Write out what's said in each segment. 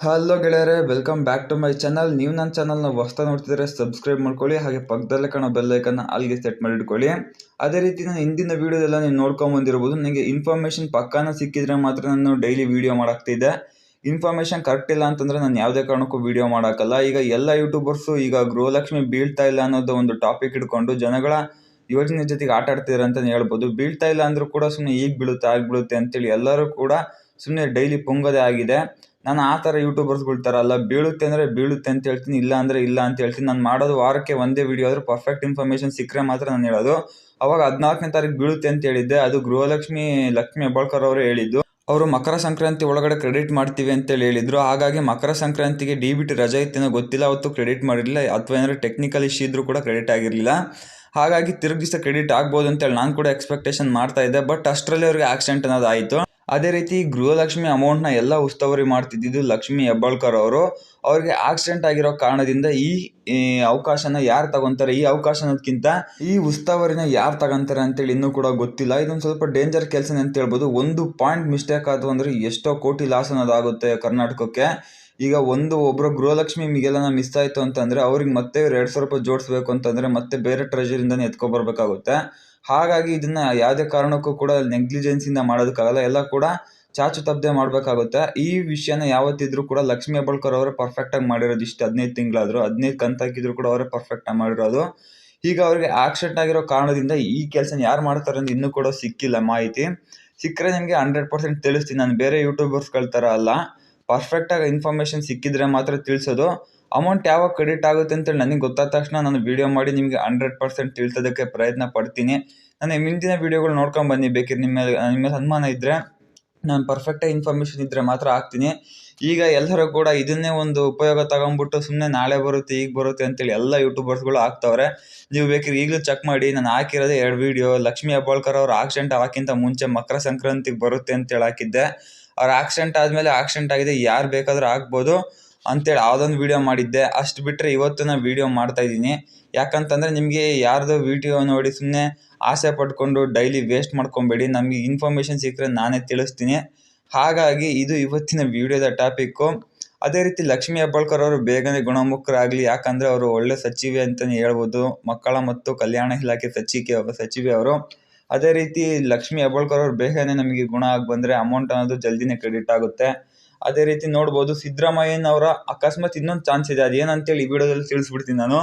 Hello ಗೆಳೆಯರೆ welcome back to my channel ನೀವು ನನ್ನ ಚಾನಲ್ನ ಹೊಸ್ತಾ ನೋಡ್ತಿದ್ರೆ ಸಬ್ಸ್ಕ್ರೈಬ್ ಮಾಡ್ಕೊಳ್ಳಿ, ಹಾಗೆ ಪಕ್ಕದಲ್ಲೇ ಕಾಣೋ ಬೆಲ್ಲೈಕನ್ನ ಅಲ್ಲಿಗೆ ಸೆಟ್ ಮಾಡಿ ಇಟ್ಕೊಳ್ಳಿ. ಅದೇ ರೀತಿ ನಾನು ಹಿಂದಿನ ವೀಡಿಯೋದೆಲ್ಲ ನೀವು ನೋಡ್ಕೊಂಬಂದಿರ್ಬೋದು ನನಗೆ ಇನ್ಫಾರ್ಮೇಷನ್ ಪಕ್ಕಾನ ಸಿಕ್ಕಿದ್ರೆ ಮಾತ್ರ ನಾನು ಡೈಲಿ ವೀಡಿಯೋ ಮಾಡಾಕ್ತಿದ್ದೆ ಇನ್ಫಾರ್ಮೇಷನ್ ಕರೆಕ್ಟ್ ಇಲ್ಲ ಅಂತಂದರೆ ನಾನು ಯಾವುದೇ ಕಾರಣಕ್ಕೂ ವೀಡಿಯೋ ಮಾಡೋಕ್ಕಲ್ಲ ಈಗ ಎಲ್ಲ ಯೂಟ್ಯೂಬರ್ಸು ಈಗ ಗೃಹಲಕ್ಷ್ಮಿ ಬೀಳ್ತಾ ಇಲ್ಲ ಅನ್ನೋದು ಒಂದು ಟಾಪಿಕ್ ಇಟ್ಕೊಂಡು ಜನಗಳ ಯೋಜನೆ ಜೊತೆಗೆ ಆಟ ಆಡ್ತಿದ್ದಾರೆ ಅಂತಲೇ ಹೇಳ್ಬೋದು. ಬೀಳ್ತಾ ಇಲ್ಲ ಅಂದರೂ ಕೂಡ ಸುಮ್ಮನೆ ಈಗ ಬೀಳುತ್ತೆ ಆಗ ಬೀಳುತ್ತೆ ಅಂತೇಳಿ ಎಲ್ಲರೂ ಕೂಡ ಸುಮ್ಮನೆ ಡೈಲಿ ಪೊಂಗೋದೇ ಆಗಿದೆ. ನಾನು ಆ ಥರ ಯೂಟ್ಯೂಬರ್ಸ್ಗಳ ಥರ ಅಲ್ಲ ಬೀಳುತ್ತೆ ಅಂದರೆ ಬೀಳುತ್ತೆ ಅಂತ ಹೇಳ್ತೀನಿ, ಇಲ್ಲ ಅಂದರೆ ಇಲ್ಲ ಅಂತ ಹೇಳ್ತೀನಿ. ನಾನು ಮಾಡೋದು ವಾರಕ್ಕೆ ಒಂದೇ ವಿಡಿಯೋ ಆದರೂ ಪರ್ಫೆಕ್ಟ್ ಇನ್ಫಾರ್ಮೇಷನ್ ಸಿಕ್ಕರೆ ಮಾತ್ರ ನಾನು ಹೇಳೋದು. ಅವಾಗ ಹದಿನಾಲ್ಕನೇ ತಾರೀಕು ಬೀಳುತ್ತೆ ಅಂತ ಹೇಳಿದ್ದೆ. ಅದು ಗೃಹಲಕ್ಷ್ಮಿ ಲಕ್ಷ್ಮಿ ಹೆಬ್ಬಾಳ್ಕರ್ ಅವರು ಹೇಳಿದ್ದು. ಅವರು ಮಕರ ಸಂಕ್ರಾಂತಿ ಒಳಗಡೆ ಕ್ರೆಡಿಟ್ ಮಾಡ್ತೀವಿ ಅಂತೇಳಿ ಹೇಳಿದ್ರು. ಹಾಗಾಗಿ ಮಕರ ಸಂಕ್ರಾಂತಿಗೆ ಡಿ ಬಿ ಟಿ ರಜೆ ಇತ್ತೇನೋ ಗೊತ್ತಿಲ್ಲ. ಅವತ್ತು ಕ್ರೆಡಿಟ್ ಮಾಡಿರಲಿಲ್ಲ. ಅಥವಾ ಏನಾದ್ರು ಟೆಕ್ನಿಕಲ್ ಇಶ್ಯೂ ಇದ್ರೂ ಕೂಡ ಕ್ರೆಡಿಟ್ ಆಗಿರಲಿಲ್ಲ. ಹಾಗಾಗಿ ತಿರುಗಿಸ ಕ್ರೆಡಿಟ್ ಆಗ್ಬೋದು ಅಂತೇಳಿ ನಾನು ಕೂಡ ಎಕ್ಸ್ಪೆಕ್ಟೇಷನ್ ಮಾಡ್ತಾ ಇದ್ದೆ. ಬಟ್ ಅಷ್ಟರಲ್ಲಿ ಅವ್ರಿಗೆ ಆಕ್ಸಿಡೆಂಟ್ ಅನ್ನೋದು ಆಯಿತು. ಅದೇ ರೀತಿ ಗೃಹಲಕ್ಷ್ಮಿ ಅಮೌಂಟ್ನ ಎಲ್ಲ ಉಸ್ತುವಾರಿ ಮಾಡ್ತಿದ್ದಿದ್ದು ಲಕ್ಷ್ಮಿ ಹೆಬ್ಬಾಳ್ಕರ್ ಅವರು. ಅವ್ರಿಗೆ ಆಕ್ಸಿಡೆಂಟ್ ಆಗಿರೋ ಕಾರಣದಿಂದ ಈ ಅವಕಾಶನ ಯಾರು ತಗೊಂತಾರೆ? ಈ ಅವಕಾಶ ಈ ಉಸ್ತುವಾರಿನ ಯಾರು ತಗೊಂತಾರೆ ಅಂತೇಳಿ ಇನ್ನೂ ಕೂಡ ಗೊತ್ತಿಲ್ಲ. ಇದೊಂದು ಸ್ವಲ್ಪ ಡೇಂಜರ್ ಕೆಲಸನೇ ಅಂತ ಹೇಳ್ಬೋದು. ಒಂದು ಪಾಯಿಂಟ್ ಮಿಸ್ಟೇಕ್ ಆಯಿತು ಅಂದರೆ ಎಷ್ಟೋ ಕೋಟಿ ಲಾಸ್ ಅನ್ನೋದಾಗುತ್ತೆ ಕರ್ನಾಟಕಕ್ಕೆ. ಈಗ ಒಂದು ಒಬ್ಬರು ಗೃಹಲಕ್ಷ್ಮಿ ಮಿಗೆಲನ ಮಿಸ್ ಆಯಿತು ಅಂತಂದರೆ ಅವ್ರಿಗೆ ಮತ್ತೆ ಎರಡು ಸಾವಿರ ರೂಪಾಯಿ ಜೋಡಿಸ್ಬೇಕು ಅಂತಂದರೆ ಮತ್ತೆ ಬೇರೆ ಟ್ರೆಜರಿಂದನೇ ಎತ್ಕೊಬರ್ಬೇಕಾಗುತ್ತೆ. ಹಾಗಾಗಿ ಇದನ್ನ ಯಾವುದೇ ಕಾರಣಕ್ಕೂ ಕೂಡ ನೆಗ್ಲಿಜೆನ್ಸಿಂದ ಮಾಡೋದಕ್ಕಾಗಲ್ಲ. ಎಲ್ಲ ಕೂಡ ಚಾಚು ತಪ್ಪದೆ ಮಾಡಬೇಕಾಗುತ್ತೆ. ಈ ವಿಷಯನ ಯಾವತ್ತಿದ್ರೂ ಕೂಡ ಲಕ್ಷ್ಮೀ ಹೆಬ್ಬಾಳ್ಕರ್ ಅವರೇ ಪರ್ಫೆಕ್ಟಾಗಿ ಮಾಡಿರೋದು ಇಷ್ಟು. ಹದಿನೈದು ತಿಂಗಳಾದರೂ, ಹದಿನೈದು ಕಂತು ಹಾಕಿದ್ರು ಕೂಡ ಅವರೇ ಪರ್ಫೆಕ್ಟಾಗಿ ಮಾಡಿರೋದು. ಈಗ ಅವ್ರಿಗೆ ಆಕ್ಸಿಡೆಂಟ್ ಆಗಿರೋ ಕಾರಣದಿಂದ ಈ ಕೆಲಸನ ಯಾರು ಮಾಡ್ತಾರೆ ಅಂತ ಇನ್ನೂ ಕೂಡ ಸಿಕ್ಕಿಲ್ಲ ಮಾಹಿತಿ. ಸಿಕ್ಕರೆ ನಿಮಗೆ ಹಂಡ್ರೆಡ್ ಪರ್ಸೆಂಟ್ ತಿಳಿಸ್ತೀನಿ. ನಾನು ಬೇರೆ ಯೂಟ್ಯೂಬರ್ಸ್ಗಳ ಥರ ಅಲ್ಲ. ಪರ್ಫೆಕ್ಟಾಗಿ ಇನ್ಫಾರ್ಮೇಷನ್ ಸಿಕ್ಕಿದ್ರೆ ಮಾತ್ರ ತಿಳಿಸೋದು. ಅಮೌಂಟ್ ಯಾವಾಗ ಕ್ರೆಡಿಟ್ ಆಗುತ್ತೆ ಅಂತೇಳಿ ನನಗೆ ಗೊತ್ತಾದ ತಕ್ಷಣ ನಾನು ವೀಡಿಯೋ ಮಾಡಿ ನಿಮಗೆ ಹಂಡ್ರೆಡ್ ಪರ್ಸೆಂಟ್ ತಿಳಿಸೋದಕ್ಕೆ ಪ್ರಯತ್ನ ಪಡ್ತೀನಿ. ನಾನು ಮುಂದಿನ ವೀಡಿಯೋಗಳು ನೋಡ್ಕೊಂಡು ಬನ್ನಿ ಬೇಕಿದ್ರೆ ನಿಮ್ಮ ನಿಮ್ಮ ಸನ್ಮಾನ ಇದ್ದರೆ ನಾನು ಪರ್ಫೆಕ್ಟಾಗಿ ಇನ್ಫಾರ್ಮೇಷನ್ ಇದ್ದರೆ ಮಾತ್ರ ಹಾಕ್ತೀನಿ. ಈಗ ಎಲ್ಲರೂ ಕೂಡ ಇದನ್ನೇ ಒಂದು ಉಪಯೋಗ ತಗೊಂಡ್ಬಿಟ್ಟು ಸುಮ್ಮನೆ ನಾಳೆ ಬರುತ್ತೆ, ಈಗ ಬರುತ್ತೆ ಅಂತೇಳಿ ಎಲ್ಲ ಯೂಟ್ಯೂಬರ್ಸ್ಗಳು ಹಾಕ್ತವ್ರೆ ನೀವು ಬೇಕಿದ್ರೆ ಈಗಲೂ ಚೆಕ್ ಮಾಡಿ, ನಾನು ಹಾಕಿರೋದೇ ಎರಡು ವೀಡಿಯೋ ಲಕ್ಷ್ಮೀ ಹೆಬ್ಬಾಳ್ಕರ್ ಅವ್ರ ಆಕ್ಸಿಡೆಂಟ್ ಆಗೋಕ್ಕಿಂತ ಮುಂಚೆ ಮಕರ ಸಂಕ್ರಾಂತಿಗೆ ಬರುತ್ತೆ ಅಂತೇಳಿ ಹಾಕಿದ್ದೆ. ಅವ್ರ ಆಕ್ಸಿಡೆಂಟ್ ಆದಮೇಲೆ ಆಕ್ಸಿಡೆಂಟ್ ಆಗಿದೆ, ಯಾರು ಬೇಕಾದರೂ ಆಗ್ಬೋದು. ಅಂತೇಳಿ ಅದೊಂದು ವೀಡಿಯೋ ಮಾಡಿದ್ದೆ, ಅಷ್ಟು ಬಿಟ್ಟರೆ ಇವತ್ತು ನಾನು ವೀಡಿಯೋ ಮಾಡ್ತಾ ಇದ್ದೀನಿ. ಯಾಕಂತಂದರೆ ನಿಮಗೆ ಯಾರದೋ ವೀಡಿಯೋ ನೋಡಿ ಸುಮ್ಮನೆ ಆಸೆ ಪಟ್ಕೊಂಡು ಡೈಲಿ ವೇಸ್ಟ್ ಮಾಡ್ಕೊಬೇಡಿ. ನಮಗೆ ಇನ್ಫಾರ್ಮೇಷನ್ ಸಿಕ್ಕರೆ ನಾನೇ ತಿಳಿಸ್ತೀನಿ. ಹಾಗಾಗಿ ಇದು ಇವತ್ತಿನ ವೀಡಿಯೋದ ಟಾಪಿಕ್ಕು ಅದೇ ರೀತಿ ಲಕ್ಷ್ಮೀ ಹೆಬ್ಬಾಳ್ಕರ್ ಅವರು ಬೇಗನೆ ಗುಣಮುಖರಾಗಲಿ. ಯಾಕಂದರೆ ಅವರು ಒಳ್ಳೆ ಸಚಿವೆ ಅಂತಲೇ ಹೇಳ್ಬೋದು. ಮಕ್ಕಳ ಮತ್ತು ಕಲ್ಯಾಣ ಇಲಾಖೆ ಸಚಿಕೆ ಸಚಿವೆ ಅವರು. ಅದೇ ರೀತಿ ಲಕ್ಷ್ಮೀ ಹೆಬ್ಬಾಳ್ಕರ್ ಅವರು ಬೇಗನೆ ನಮಗೆ ಗುಣ ಆಗಿ ಬಂದರೆ ಅಮೌಂಟ್ ಅನ್ನೋದು ಜಲ್ದಿನೇ ಕ್ರೆಡಿಟ್ ಆಗುತ್ತೆ. ಅದೇ ರೀತಿ ನೋಡ್ಬೋದು ಸಿದ್ದರಾಮಯ್ಯನವರ ಅಕಸ್ಮಾತ್ ಇನ್ನೊಂದು ಚಾನ್ಸ್ ಇದೆ. ಅದೇನಂತೇಳಿ ಈ ವಿಡಿಯೋದಲ್ಲಿ ತಿಳಿಸ್ಬಿಡ್ತೀನಿ ನಾನು.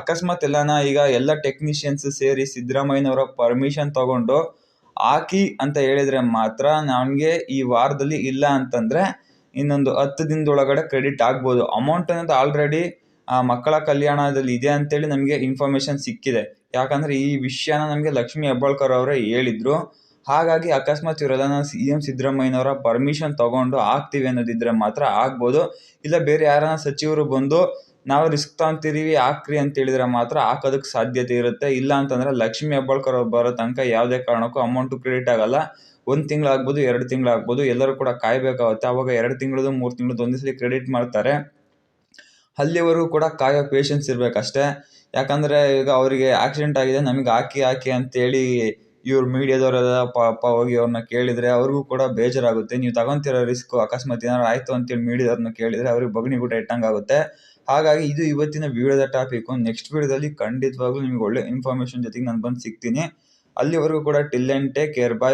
ಅಕಸ್ಮಾತ್ ಎಲ್ಲನ ಈಗ ಎಲ್ಲ ಟೆಕ್ನಿಷಿಯನ್ಸ್ ಸೇರಿ ಸಿದ್ದರಾಮಯ್ಯನವರ ಪರ್ಮಿಷನ್ ತಗೊಂಡು ಹಾಕಿ ಅಂತ ಹೇಳಿದರೆ ಮಾತ್ರ ನನಗೆ ಈ ವಾರದಲ್ಲಿ ಇಲ್ಲ ಅಂತಂದರೆ ಇನ್ನೊಂದು ಹತ್ತು ದಿನದೊಳಗಡೆ ಕ್ರೆಡಿಟ್ ಆಗ್ಬೋದು. ಅಮೌಂಟ್ ಅನ್ನೋದು ಆಲ್ರೆಡಿ ಮಕ್ಕಳ ಕಲ್ಯಾಣದಲ್ಲಿ ಇದೆ ಅಂತೇಳಿ ನಮಗೆ ಇನ್ಫಾರ್ಮೇಷನ್ ಸಿಕ್ಕಿದೆ. ಯಾಕಂದರೆ ಈ ವಿಷಯನ ನಮಗೆ ಲಕ್ಷ್ಮೀ ಹೆಬ್ಬಾಳ್ಕರ್ ಅವರೇ ಹೇಳಿದರು. ಹಾಗಾಗಿ ಅಕಸ್ಮಾತ್ ಇವರೆಲ್ಲ ಸಿ ಎಂ ಸಿದ್ದರಾಮಯ್ಯನವರ ಪರ್ಮಿಷನ್ ತಗೊಂಡು ಆಗ್ತೀವಿ ಅನ್ನೋದಿದ್ರೆ ಮಾತ್ರ ಆಗ್ಬೋದು. ಇಲ್ಲ ಬೇರೆ ಯಾರನ್ನ ಸಚಿವರು ಬಂದು ನಾವು ರಿಸ್ಕ್ ತಗೊಂತೀವಿ ಹಾಕ್ರಿ ಅಂತ ಹೇಳಿದ್ರೆ ಮಾತ್ರ ಹಾಕೋದಕ್ಕೆ ಸಾಧ್ಯತೆ ಇರುತ್ತೆ. ಇಲ್ಲ ಅಂತಂದರೆ ಲಕ್ಷ್ಮಿ ಹೆಬ್ಬಾಳ್ಕರ್ ಅವ್ರು ಬರೋ ತನಕ ಯಾವುದೇ ಕಾರಣಕ್ಕೂ ಅಮೌಂಟು ಕ್ರೆಡಿಟ್ ಆಗಲ್ಲ. ಒಂದು ತಿಂಗಳು ಆಗ್ಬೋದು, ಎರಡು ತಿಂಗಳು ಆಗ್ಬೋದು, ಎಲ್ಲರೂ ಕೂಡ ಕಾಯಬೇಕಾಗುತ್ತೆ. ಅವಾಗ ಎರಡು ತಿಂಗಳದು ಮೂರು ತಿಂಗಳದ್ದು ಒಂದೇ ಸಲ ಕ್ರೆಡಿಟ್ ಮಾಡ್ತಾರೆ. ಅಲ್ಲಿವರೆಗೂ ಕೂಡ ಕಾಯೋ ಪೇಷನ್ಸ್ ಇರಬೇಕಷ್ಟೇ. ಯಾಕಂದರೆ ಈಗ ಅವರಿಗೆ ಆಕ್ಸಿಡೆಂಟ್ ಆಗಿದೆ, ನಮಗೆ ಹಾಕಿ ಹಾಕಿ ಅಂತೇಳಿ ಇವ್ರು ಮೀಡಿಯಾದವರೆಲ್ಲ ಪಾಪ ಹೋಗಿ ಅವ್ರನ್ನ ಕೇಳಿದ್ರೆ ಅವ್ರಿಗೂ ಕೂಡ ಬೇಜಾರಾಗುತ್ತೆ. ನೀವು ತಗೊಂತಿರೋ ರಿಸ್ಕ್ ಅಕಸ್ಮಾತ್ ಏನಾರು ಆಯಿತು ಅಂತೇಳಿ ಮೀಡಿಯಾದವ್ರನ್ನ ಕೇಳಿದ್ರೆ ಅವ್ರಿಗೆ ಇಟ್ಟಂಗೆ ಆಗುತ್ತೆ ಹಾಗಾಗಿ ಇದು ಇವತ್ತಿನ ವಿಡಿಯೋದ ಟಾಪಿಕ್ ನೆಕ್ಸ್ಟ್ ವಿಡಿಯೋದಲ್ಲಿ ಖಂಡಿತವಾಗ್ಲೂ ನಿಮ್ಗೆ ಒಳ್ಳೆ ಇನ್ಫಾರ್ಮೇಷನ್ ಜೊತೆಗೆ ನಾನು ಬಂದು ಸಿಗ್ತೀನಿ. ಅಲ್ಲಿವರೆಗೂ ಕೂಡ till and take care bye